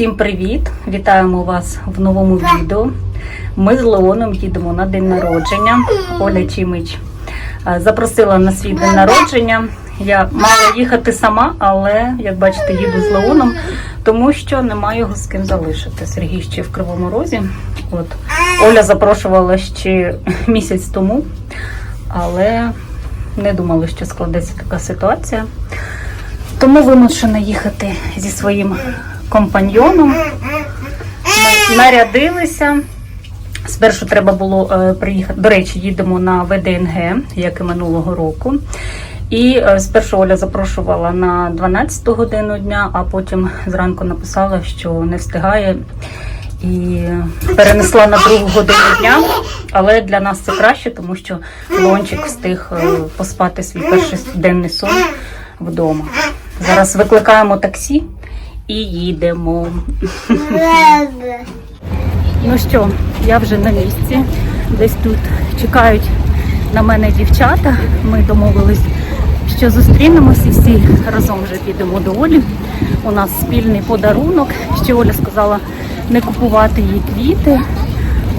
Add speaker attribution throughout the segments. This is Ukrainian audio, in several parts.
Speaker 1: Всім привіт! Вітаємо вас в новому відео. Ми з Леоном їдемо на день народження. Оля Чимич е, запросила на свій день народження. Я мала їхати сама, але як бачите, їду з Леоном, тому що немає його з ким залишити. Сергій ще в Кривому Розі. От Оля запрошувала ще місяць тому, але не думала, що складеться така ситуація. Тому вимушена їхати зі своїм компаньйоном. Нарядилися. Спершу треба було е, приїхати. До речі, їдемо на ВДНГ, як і минулого року. І е, спершу Оля запрошувала на 12 годину дня, а потім зранку написала, що не встигає і перенесла на другу годину дня. Але для нас це краще, тому що Лончик встиг е, поспати свій перший денний сон вдома. Зараз викликаємо таксі і їдемо. Ну що, я вже на місці. Десь тут чекають на мене дівчата. Ми домовились, що зустрінемося і всі разом вже підемо до Олі. У нас спільний подарунок. Ще Оля сказала не купувати їй квіти.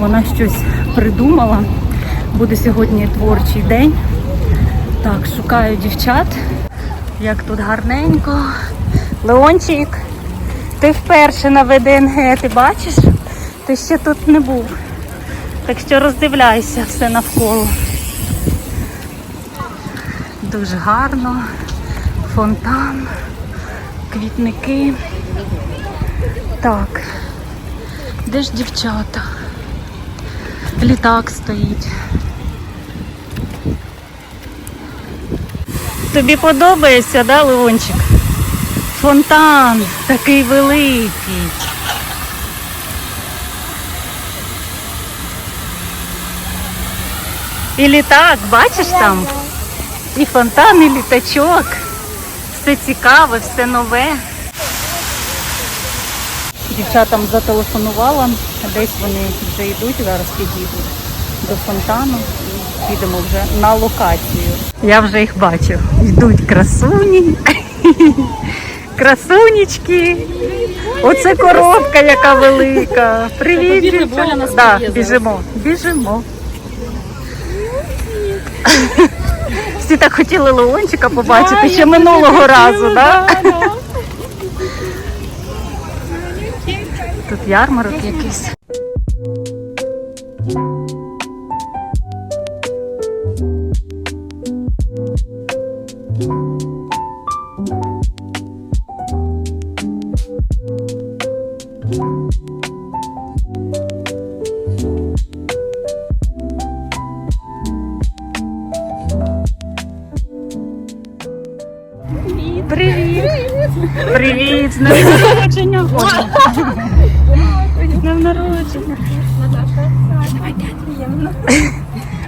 Speaker 1: Вона щось придумала. Буде сьогодні творчий день. Так, шукаю дівчат. Як тут гарненько. Леончик, ти вперше на ВДНГ, ти бачиш? Ти ще тут не був. Так що роздивляйся все навколо. Дуже гарно. Фонтан, квітники. Так. Де ж дівчата? Літак стоїть. Тобі подобається, да, Леончик? Фонтан такий великий. І літак, бачиш там? І фонтан, і літачок. Все цікаве, все нове. Дівчатам зателефонувала, десь вони вже йдуть, зараз підійдуть до фонтану і підемо вже на локацію. Я вже їх бачу. Йдуть красуні. Красунечки. Оце коробка, яка велика. Привіт, дівчата. Да, біжимо, біжимо. Всі так хотіли Леончика побачити ще минулого разу, да? Тут ярмарок якийсь.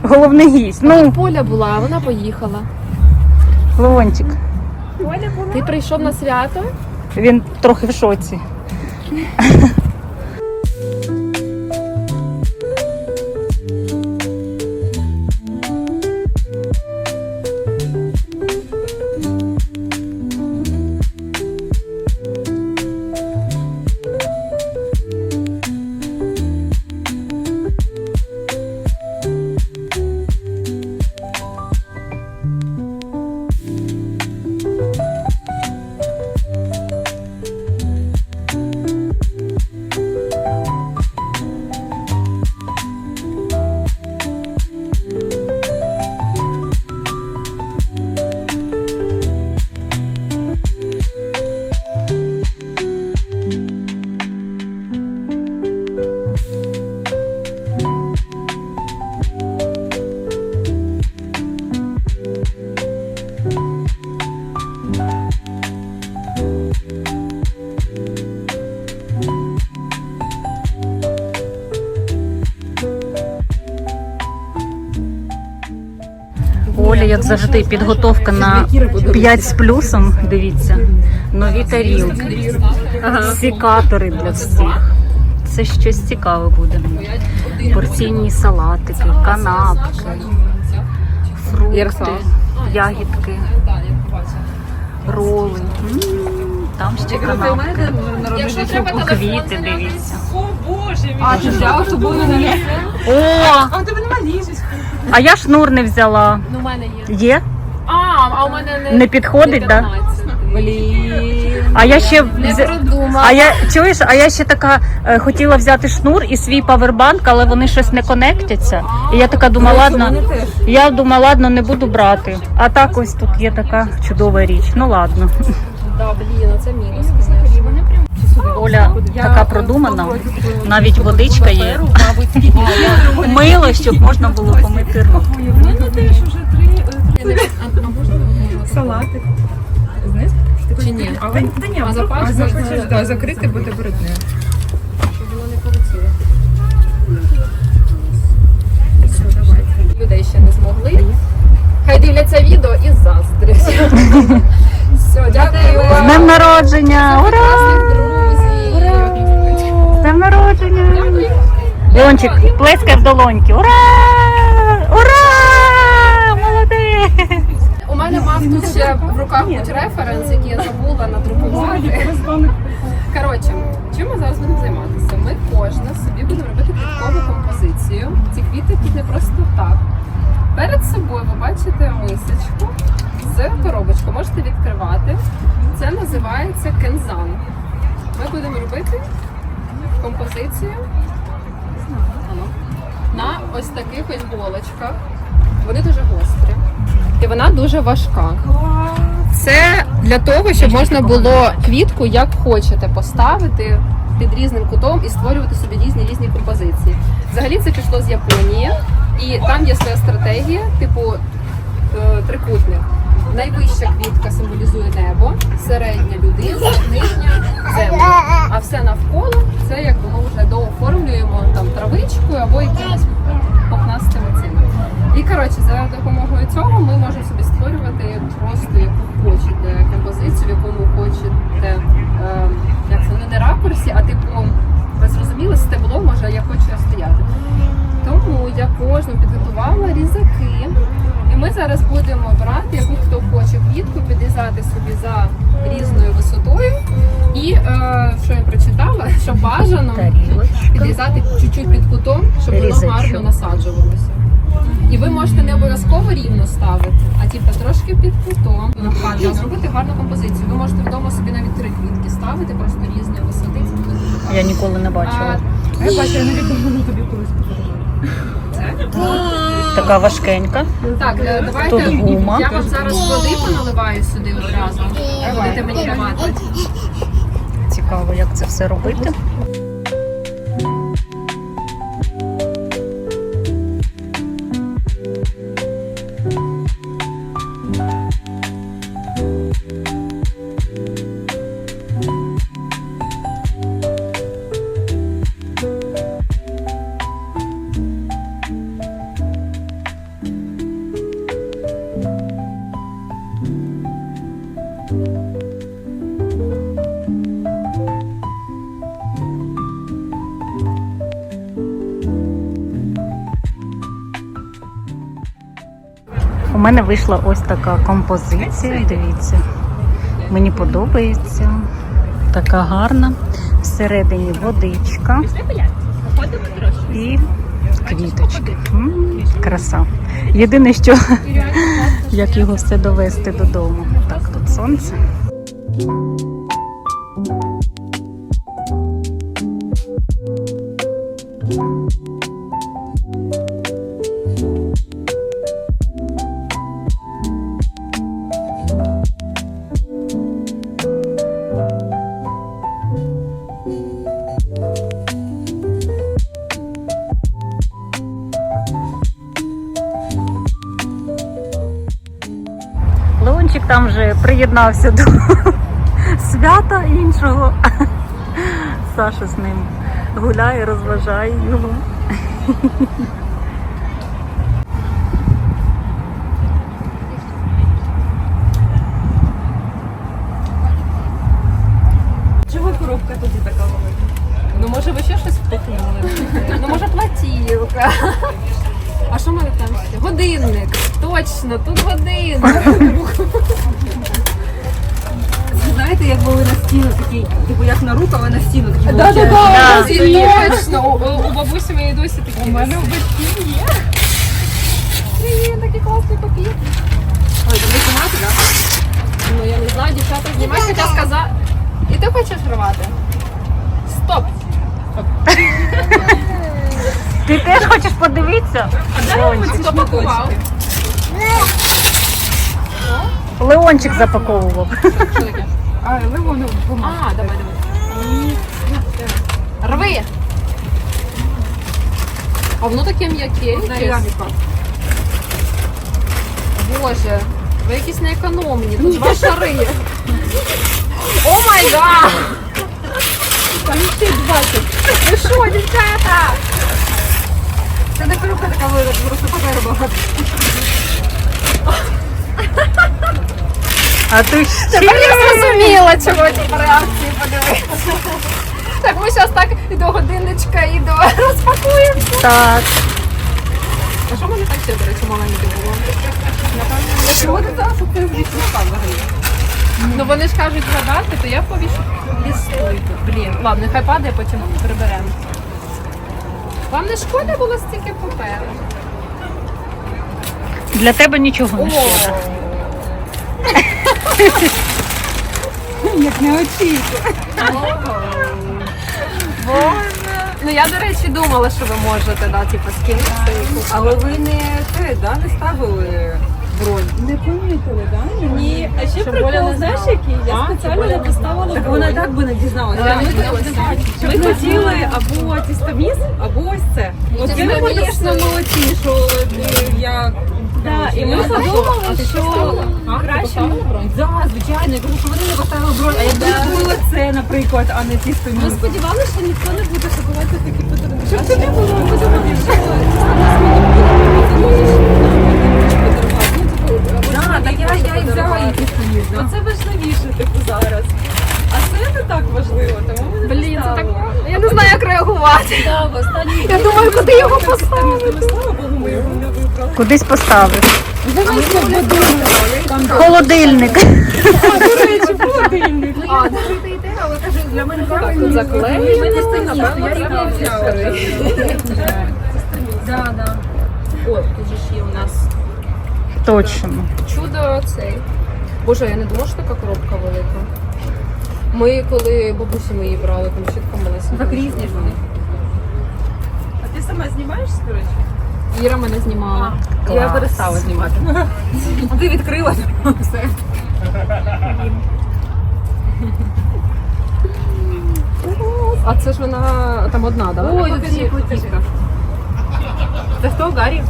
Speaker 1: Головний гість. Ну,
Speaker 2: Поля була, а вона поїхала.
Speaker 1: Леончик.
Speaker 2: Ти прийшов на свято?
Speaker 1: Він трохи в шоці. Завжди, підготовка на 5 з плюсом. Дивіться, нові тарілки, сікатори для всіх. Це щось цікаве буде. Порційні салатики, канапки, фрукти, ягідки, роли. М, Там ще канапки. квіти, дивіться.
Speaker 3: О, Боже мій.
Speaker 2: А, ти взяла, щоб було на?
Speaker 1: О,
Speaker 3: А у тебе нема ліжечка.
Speaker 1: А я шнур не взяла.
Speaker 2: Ну, у мене є.
Speaker 1: Є?
Speaker 2: А, а у мене не,
Speaker 1: Не підходить, да?
Speaker 2: 15. Блін.
Speaker 1: А я ще
Speaker 2: Не
Speaker 1: взя-
Speaker 2: продумала.
Speaker 1: А я чуєш, а я ще така е, хотіла взяти шнур і свій павербанк, але вони щось не конектяться. І я така думала, ладно, я думала, ладно, не буду брати. А так ось тут є така чудова річ. Ну ладно.
Speaker 2: Да, блін, це мінус.
Speaker 1: Оля така продумана, навіть водичка є. Мило, щоб можна було помити руки.
Speaker 3: У мене теж уже три салати. Знаєш?
Speaker 2: Чи ні?
Speaker 3: А та ні,
Speaker 2: А
Speaker 3: а
Speaker 2: запас
Speaker 3: запас
Speaker 2: можна, да.
Speaker 3: да, закрити бутербродне.
Speaker 2: Щоб воно не полетіло. Людей ще не змогли. Хай дивляться відео і заздрять. Все, дякую
Speaker 1: З днем народження! Ура! Днем народження! Леончик, плескай в долоньки. Ура! Ура! Молодець!
Speaker 2: У мене мав тут ще в руках будь референс, який я забула надрукувати. Коротше, чим ми зараз будемо займатися? Ми кожна собі будемо робити квіткову композицію. Ці квіти тут не просто так. Перед собою ви бачите мисочку з коробочкою. Можете відкривати. Це називається кензан. Ми будемо робити композицію на ось таких ось болочках. Вони дуже гострі. І вона дуже важка. Це для того, щоб можна було квітку як хочете поставити під різним кутом і створювати собі різні різні композиції. Взагалі це пішло з Японії, і там є своя стратегія, типу е, трикутник. Найвища квітка символізує небо, середня людина, нижня землю. А все навколо це якби ми вже дооформлюємо там травичкою або якимось похнастими цими. І коротше, за допомогою цього ми можемо собі створювати просто яку хочете композицію, в якому хочете, е, як це не на ракурсі, а типу, ви зрозуміли, стебло може, я хочу стояти. Тому я кожну підготувала різаки. І ми зараз будемо брати, яку хто хоче квітку, підрізати собі за різною висотою. І е, що я прочитала, що бажано підрізати чуть-чуть під кутом, щоб воно гарно насаджувалося. І ви можете не обов'язково рівно ставити, а типу трошки під кутом. А зробити гарну композицію. Ви можете вдома собі навіть три квітки ставити, просто різні висоти.
Speaker 1: Я ніколи не бачила.
Speaker 3: А я бачу, я навіть думала тобі колись подарувала.
Speaker 1: Така важкенька.
Speaker 2: Так, е, давайте
Speaker 1: Тут гума.
Speaker 2: я вам зараз води поналиваю сюди одразу. Будете мені давати.
Speaker 1: Цікаво, як це все робити. Мене вийшла ось така композиція. Дивіться, мені подобається. Така гарна. Всередині водичка і квіточки. Краса. Єдине, що як його все довести додому. Так, тут сонце. Приєднався до свята іншого. Саша з ним гуляє, розважає його.
Speaker 3: Стіну такі, типу як на руку, але на стіну такі.
Speaker 2: Да, да, да, це точно. У, у бабусі моєї досі такі. У мене у батьків є. Блін, такий класний папір. Ой, тобі знімати, так? Ну, я не знаю, дівчата знімають, хоча сказати. І ти хочеш рвати? Стоп!
Speaker 1: Ти теж хочеш подивитися?
Speaker 2: А Хто пакував?
Speaker 1: Леончик запаковував.
Speaker 2: Що таке?
Speaker 3: А, ви воно
Speaker 2: А, давай, давай. Рви! А воно таке м'яке. Боже, ви якісь неекономні, тут два шари. О май гад!
Speaker 3: Там ще 20.
Speaker 2: Ви що, дівчата?
Speaker 3: Це не коробка така велика, просто багато.
Speaker 1: А ти ще
Speaker 2: Тепер я зрозуміла, чого ті реакції подивитися. Так, ми зараз так і до годинничка, і до розпакуємося.
Speaker 1: так.
Speaker 2: А що в мене так ще, до речі, маленьке було?
Speaker 3: Чого ти зараз з вічника взагалі?
Speaker 2: Ну вони ж кажуть згадати, то я повішу лістуйку. Блін, ладно, нехай падає, потім приберемо. Вам не шкода було стільки паперу?
Speaker 1: Для тебе нічого не шкода.
Speaker 3: Як не очікував.
Speaker 2: Ну я, до речі, думала, що ви можете, да, типу, скинути.
Speaker 3: Але ви не це, да, не ставили бронь? Не помітили, да?
Speaker 4: Ні, а ще
Speaker 2: Щоб
Speaker 4: прикол,
Speaker 2: не
Speaker 4: знаєш
Speaker 2: знала?
Speaker 4: який? Я спеціально не поставила
Speaker 3: Так вона і так би не дізналася.
Speaker 2: Да,
Speaker 3: Я не
Speaker 2: ні,
Speaker 3: Ми хотіли або тістоміс, або ось це. От ви
Speaker 2: Тістоміс.
Speaker 3: дійсно молодці, що е, я...
Speaker 4: Да, і ми подумали,
Speaker 2: що
Speaker 4: краще
Speaker 3: Да, звичайно, я кажу, що вони не поставили бронь, а якби зробили це, наприклад, а не тістоміс.
Speaker 4: ми сподівалися, що ніхто не буде шокувати такі подарунки. Щоб тобі було? подумати, що
Speaker 3: Да, так я, я і взяла і тістоміс,
Speaker 4: це важливіше, типу, зараз. А це не так важливо, тому ми не
Speaker 2: Блін, це так.
Speaker 4: поставили.
Speaker 2: Я не знаю, як реагувати.
Speaker 4: Да, в останній
Speaker 2: Я думаю, куди його поставити.
Speaker 3: Ну, Слава Богу, ми його не вибрали.
Speaker 1: Кудись поставив.
Speaker 3: Там
Speaker 1: Холодильник.
Speaker 2: А,
Speaker 3: але кажу, для мене
Speaker 2: так, тут заклеїмо.
Speaker 3: Мені стильно, напевно, треба взяти. Да, да. О, тут же ж є у нас.
Speaker 1: Точно.
Speaker 2: Чудо цей. Боже, я не думала, що така коробка велика. Ми коли бабусі мої брали, там чітко малесенька.
Speaker 3: Так різні ж вони.
Speaker 4: А ти сама знімаєш, до речі?
Speaker 2: Іра мене знімала.
Speaker 3: Я перестала знімати. А ти відкрила все.
Speaker 2: А це ж вона там одна, да?
Speaker 3: Ой, є
Speaker 2: покажи.
Speaker 3: Це хто, Гаррі?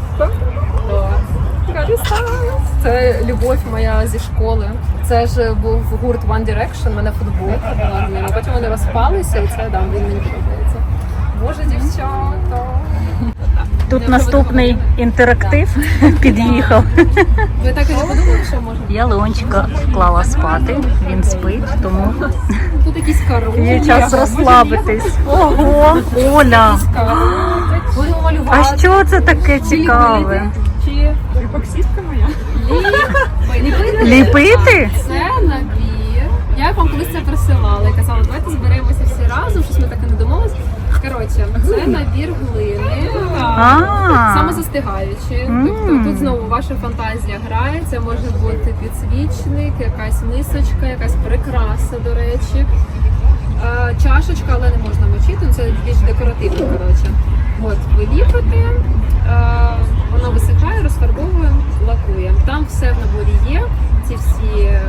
Speaker 2: Гаррі Стайлз. Це любов моя зі школи. Це ж був гурт One Direction, мене футболка була з ними. Потім вони розпалися, і це да, він мені подобається. Боже, дівчата.
Speaker 1: Тут наступний інтерактив під'їхав.
Speaker 2: Ви так і не подумали, що може?
Speaker 1: Я Леончика вклала спати, він спить, тому
Speaker 2: Тут якісь коробки.
Speaker 1: є час розслабитись. Ого, Оля! А що це таке цікаве?
Speaker 2: Чи
Speaker 3: Епоксидка моя.
Speaker 1: Ліпити?
Speaker 2: це набір? Я вам колись це присилала і казала, давайте зберемося всі разом, щось ми так і не домовились. Коротше, це набір глини.
Speaker 1: А,
Speaker 2: Самозастигаючи. Тобто тут знову ваша фантазія грає. Це може бути підсвічник, якась мисочка, якась прикраса, до речі. Е, Чашечка, але не можна мочити, це більш декоративно, коротше. От, ви ліпите, е, воно висихає, розфарбовує, лакує. Там все в наборі є. Ці всі, е,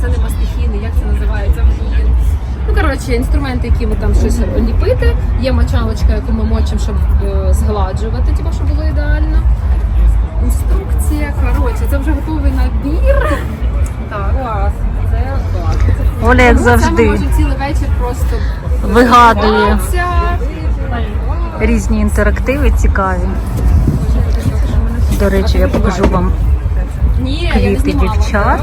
Speaker 2: це не мастихіни, як це називається? Ну, коротше, інструменти, які ми там щось ліпити. Є мочалочка, яку ми мочимо, щоб е, згладжувати, типу, щоб було ідеально. Інструкція, коротше, це вже готовий набір. Так.
Speaker 3: Клас. Це клас.
Speaker 1: Оля, як
Speaker 2: Ну, Це ми можемо цілий вечір просто
Speaker 1: вигадує різні інтерактиви цікаві. До речі, я покажу вам квіти дівчат.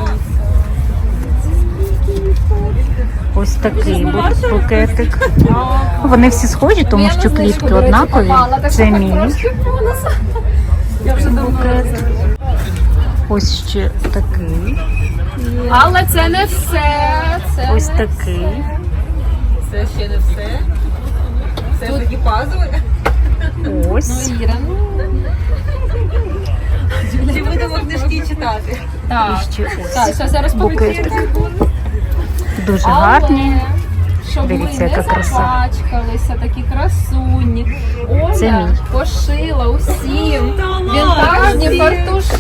Speaker 1: Ось такий бу- букетик. Вони всі схожі, тому що квітки однакові. Це мій букет. Ось ще такий.
Speaker 2: Але це не все. Це
Speaker 1: Ось такий.
Speaker 4: Це ще не все. Це такі пазли.
Speaker 1: Ось.
Speaker 4: Чи будемо книжки читати?
Speaker 2: так.
Speaker 1: І ще ось.
Speaker 2: Так, зараз я розповім.
Speaker 1: Букетик. Дуже гарні.
Speaker 2: Щоб
Speaker 1: Дивіться,
Speaker 2: ми
Speaker 1: яка
Speaker 2: не
Speaker 1: краса.
Speaker 2: запачкалися, такі красуні. Оля
Speaker 1: Це мій.
Speaker 2: пошила усім вінтажні фартушки.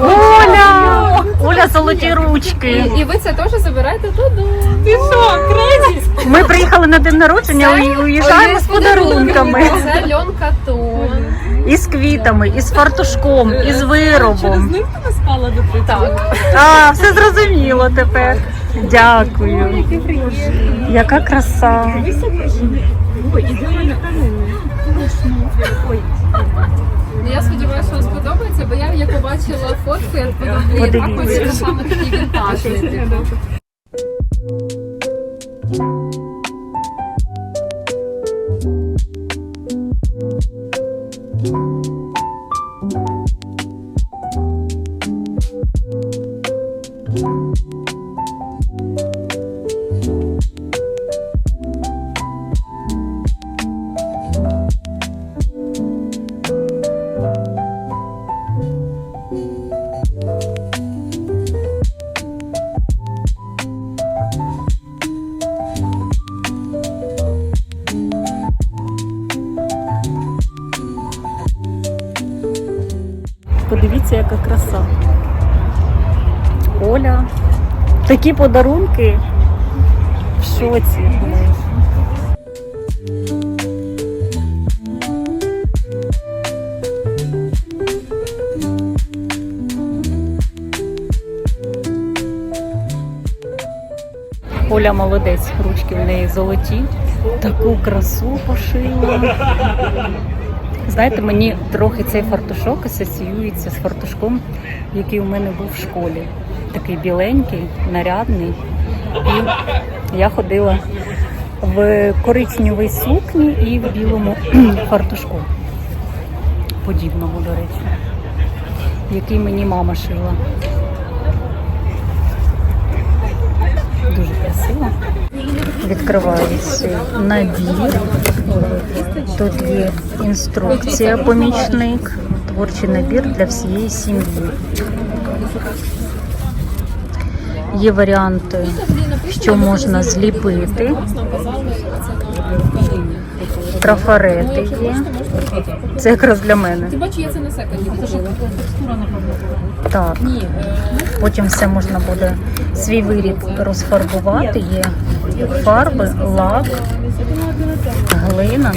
Speaker 1: Оля! Оля, золоті ручки.
Speaker 2: І ви це теж забираєте додому.
Speaker 4: Ти що, крезі?
Speaker 1: Ми приїхали на день народження уїжджаємо з подарунками.
Speaker 2: Це льон катон.
Speaker 1: І з квітами, і з фартушком, і з
Speaker 4: Через
Speaker 1: виробом.
Speaker 4: них ти не спала до?
Speaker 2: Так.
Speaker 1: А, все зрозуміло тепер. Дякую. Яка краса.
Speaker 4: Ой, ідеально.
Speaker 2: Ну, Я сподіваюся, що вам сподобається, бо я як побачила фотку, я подумала, блін, а
Speaker 1: Подивіться.
Speaker 2: хочеться саме такий вінтажний. типу.
Speaker 1: Подивіться, яка краса. Оля. Такі подарунки. В шоці. Оля молодець, ручки в неї золоті. Таку красу пошила. Знаєте, мені трохи цей фартушок асоціюється з фартушком, який у мене був в школі. Такий біленький, нарядний. І я ходила в коричневій сукні і в білому фартушку. Подібному, до речі, який мені мама шила. Дуже красиво. Відкривається набір. Тут є інструкція, помічник, творчий набір для всієї сім'ї. Є варіанти, що можна зліпити. Трафарети є. Це якраз для мене.
Speaker 2: Ти бачу, я це на секунді купила.
Speaker 1: Так.
Speaker 2: Ні,
Speaker 1: Потім все можна буде свій виріб розфарбувати. Є фарби, лак, глина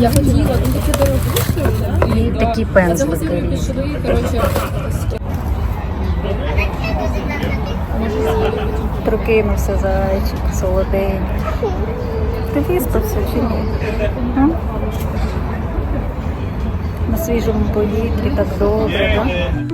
Speaker 2: я хотіла, ну
Speaker 1: і такі пензлики. Прокинувся зайчик, солоденький. Ти виспався чи ні? Свіжому повітрі так добре, так?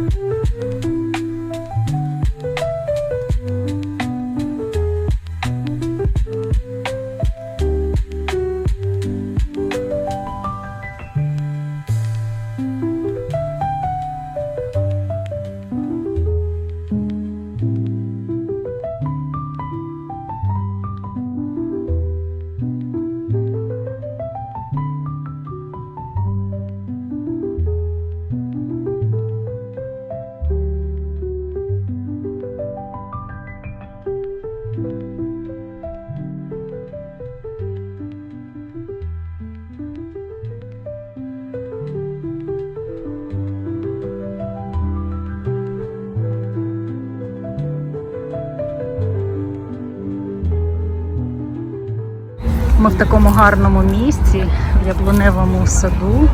Speaker 1: Ми в такому гарному місці, в яблуневому саду.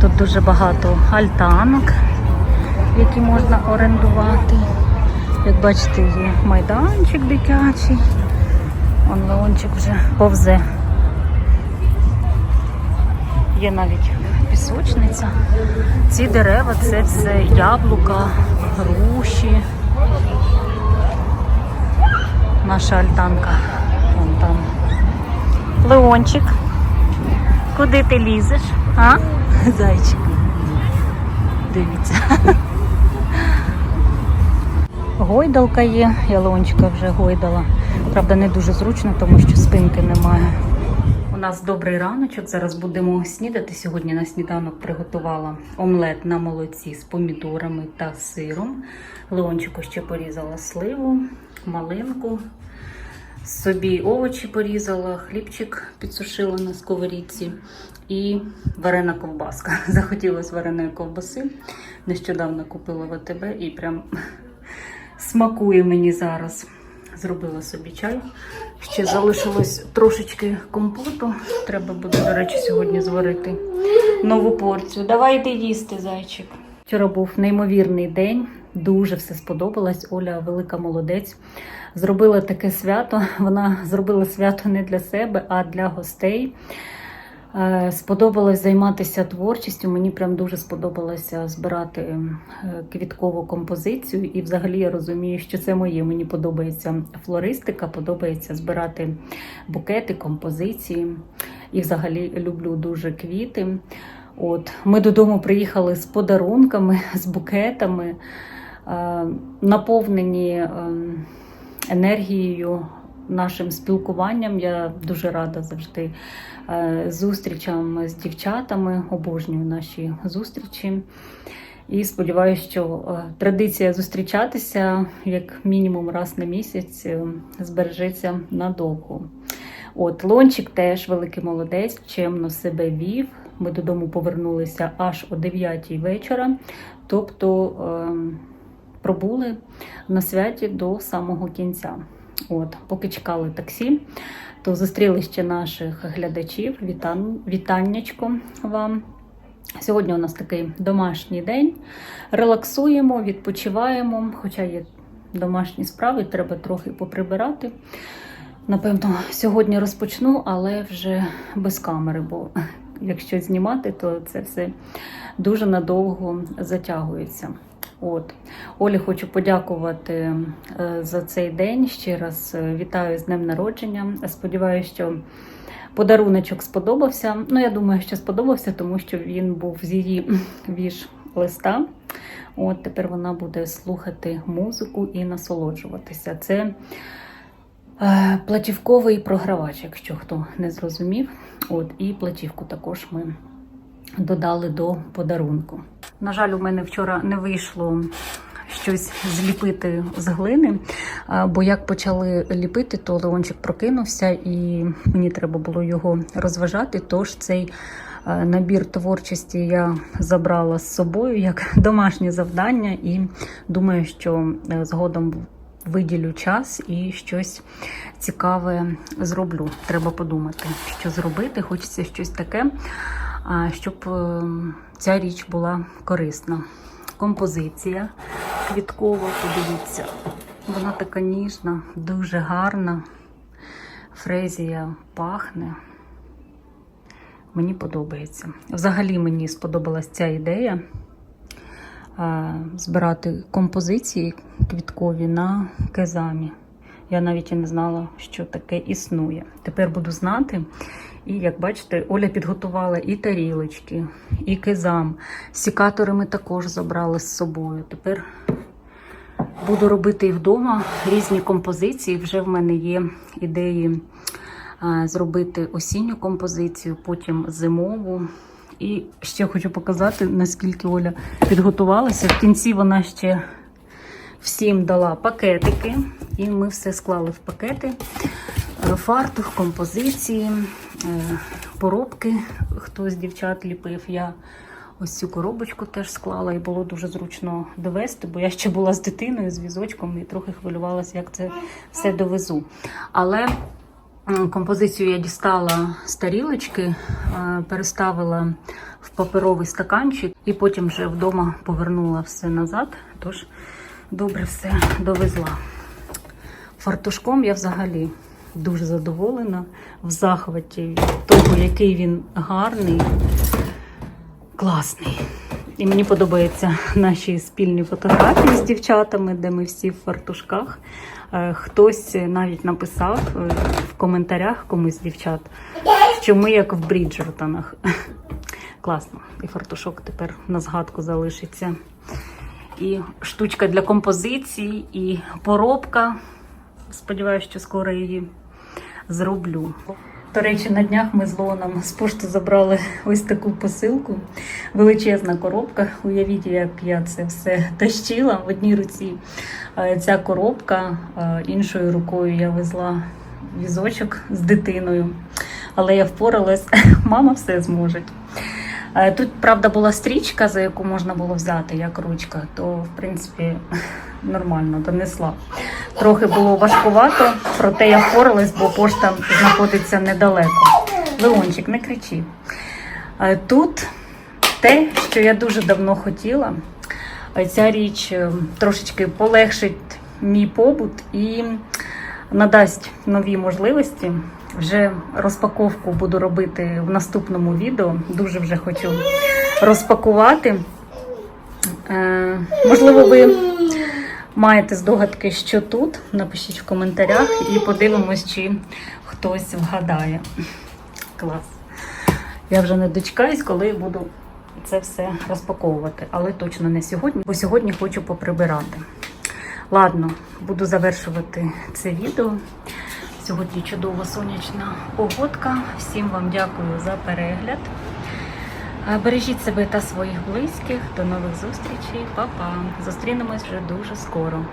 Speaker 1: Тут дуже багато альтанок, які можна орендувати. Як бачите, є майданчик дитячий. Он Леончик вже повзе. Є навіть пісочниця. Ці дерева це все яблука, груші. Наша альтанка. Вон там. Леончик, куди ти лізеш? А? Зайчик. Дивіться. Гойдалка є, я Леончика вже гойдала. Правда, не дуже зручно, тому що спинки немає. У нас добрий раночок. Зараз будемо снідати. Сьогодні на сніданок приготувала омлет на молоці з помідорами та сиром. Леончику ще порізала сливу, малинку. Собі овочі порізала, хлібчик підсушила на сковорідці і варена ковбаска. Захотілося вареної ковбаси. Нещодавно купила в АТБ і прям смакує мені зараз. Зробила собі чай. Ще залишилось трошечки компоту. Треба буде, до речі, сьогодні зварити нову порцію. Давай йди їсти, зайчик. Вчора був неймовірний день. Дуже все сподобалось. Оля велика молодець. Зробила таке свято. Вона зробила свято не для себе, а для гостей. Е, Сподобалось займатися творчістю. Мені прям дуже сподобалося збирати е, квіткову композицію. І взагалі я розумію, що це моє. Мені подобається флористика, подобається збирати букети, композиції. І взагалі люблю дуже квіти. От ми додому приїхали з подарунками, з букетами, наповнені е, енергією, нашим спілкуванням. Я дуже рада завжди е, зустрічам з дівчатами, обожнюю наші зустрічі. І сподіваюся, що е, традиція зустрічатися як мінімум раз на місяць е, збережеться надовго. От Лончик теж великий молодець, чемно себе вів. Ми додому повернулися аж о 9 вечора, тобто е, пробули на святі до самого кінця. От, поки чекали таксі, то зустріли ще наших глядачів. Вітан, вітаннячко вам. Сьогодні у нас такий домашній день. Релаксуємо, відпочиваємо, хоча є домашні справи, треба трохи поприбирати. Напевно, сьогодні розпочну, але вже без камери, бо якщо знімати, то це все дуже надовго затягується. От Олі хочу подякувати е, за цей день. Ще раз е, вітаю з днем народження. Сподіваюся, що подаруночок сподобався. Ну, я думаю, що сподобався, тому що він був з її віж листа. От тепер вона буде слухати музику і насолоджуватися. Це е, платівковий програвач, якщо хто не зрозумів. От, і платівку також ми додали до подарунку. На жаль, у мене вчора не вийшло щось зліпити з глини, бо як почали ліпити, то Леончик прокинувся і мені треба було його розважати. Тож цей е, набір творчості я забрала з собою як домашнє завдання, і думаю, що е, згодом виділю час і щось цікаве зроблю. Треба подумати, що зробити. Хочеться щось таке, щоб е, ця річ була корисна. Композиція квіткова, подивіться. Вона така ніжна, дуже гарна. Фрезія пахне. Мені подобається. Взагалі мені сподобалась ця ідея е, збирати композиції квіткові на кезамі. Я навіть і не знала, що таке існує. Тепер буду знати. І як бачите, Оля підготувала і тарілочки, і кезам. Сікатори ми також забрали з собою. Тепер буду робити і вдома різні композиції. Вже в мене є ідеї зробити осінню композицію, потім зимову. І ще хочу показати, наскільки Оля підготувалася. В кінці вона ще всім дала пакетики, і ми все склали в пакети. Е, Фартух, композиції, поробки. Хто з дівчат ліпив, я ось цю коробочку теж склала, і було дуже зручно довести, бо я ще була з дитиною, з візочком, і трохи хвилювалася, як це все довезу. Але композицію я дістала з тарілочки, е, переставила в паперовий стаканчик, і потім вже вдома повернула все назад. Тож добре все довезла. Фартушком я взагалі дуже задоволена, в захваті від того, який він гарний, класний. І мені подобаються наші спільні фотографії з дівчатами, де ми всі в фартушках. Е, Хтось навіть написав е, в коментарях комусь дівчат, що ми як в Бріджертонах. Класно. І фартушок тепер на згадку залишиться. і штучка для композиції, і поробка. Сподіваюся, що скоро її зроблю. До речі, на днях ми з Лоном з пошту забрали ось таку посилку. Величезна коробка. Уявіть, як я це все тащила в одній руці. е, Ця коробка, е, іншою рукою я везла візочок з дитиною. Але я впоралась, мама все зможе. Е, Тут, правда, була стрічка, за яку можна було взяти як ручка, то в принципі нормально донесла. Трохи було важкувато, проте я впоралась, бо пошта знаходиться недалеко. Леончик, не кричи. Е, Тут те, що я дуже давно хотіла. Е, Ця річ трошечки полегшить мій побут і надасть нові можливості. Вже розпаковку буду робити в наступному відео. Дуже вже хочу розпакувати. Е, можливо, ви маєте здогадки, що тут. Напишіть в коментарях і подивимось, чи хтось вгадає. Клас. Я вже не дочекаюсь, коли буду це все розпаковувати. Але точно не сьогодні, бо сьогодні хочу поприбирати. Ладно, буду завершувати це відео. Сьогодні чудова сонячна погодка. Всім вам дякую за перегляд. Е, Бережіть себе та своїх близьких. До нових зустрічей. Па-па. Зустрінемось вже дуже скоро.